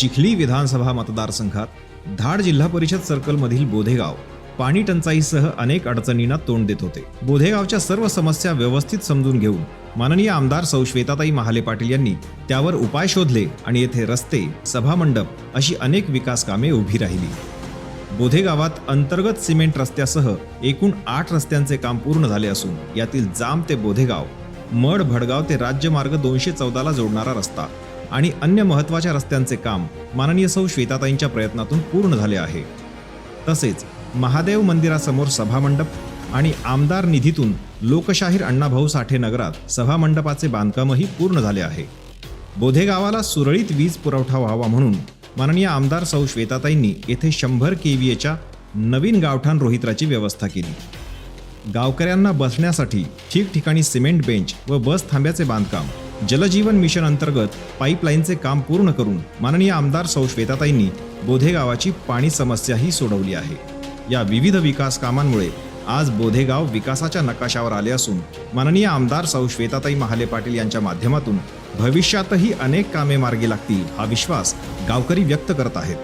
चिखली विधानसभा मतदारसंघात धाड जिल्हा परिषद सर्कलमधील बोधेगाव पाणी टंचाईसह अनेक अडचणींना तोंड देत होते. बोधेगावच्या सर्व समस्या व्यवस्थित समजून घेऊन माननीय आमदार सौ. श्वेताताई महाले पाटील यांनी त्यावर उपाय शोधले आणि येथे रस्ते सभामंडप अशी अनेक विकास कामे उभी राहिली. बोधेगावात अंतर्गत सिमेंट रस्त्यासह एकूण आठ रस्त्यांचे काम पूर्ण झाले असून यातील जाम ते बोधेगाव मड भडगाव ते राज्यमार्ग दोनशे चौदाला जोडणारा रस्ता आणि अन्य महत्त्वाच्या रस्त्यांचे काम माननीय सौ श्वेताताईंच्या प्रयत्नातून पूर्ण झाले आहे. तसेच महादेव मंदिरासमोर सभामंडप आणि आमदार निधीतून लोकशाहीर अण्णाभाऊ साठे नगरात सभामंडपाचे बांधकामही पूर्ण झाले आहे. बोधे गावाला सुरळीत वीज पुरवठा व्हावा म्हणून माननीय आमदार सौ श्वेताताईंनी येथे शंभर केव्हीएच्या नवीन गावठाण रोहित्राची व्यवस्था केली. गावकऱ्यांना बसण्यासाठी ठिकठिकाणी सिमेंट बेंच व बस थांब्याचे बांधकाम जलजीवन मिशन अंतर्गत पाईपलाईनचे काम पूर्ण करून माननीय आमदार सौ. श्वेताताईंनी बोधे गावाची पाणी समस्याही सोडवली आहे. या विविध विकास कामांमुळे आज बोधेगाव विकासाच्या नकाशावर आले असून माननीय आमदार सौ. श्वेताताई महाले पाटील यांच्या माध्यमातून भविष्यातही अनेक कामे मार्गी लागतील हा विश्वास गावकरी व्यक्त करत आहेत.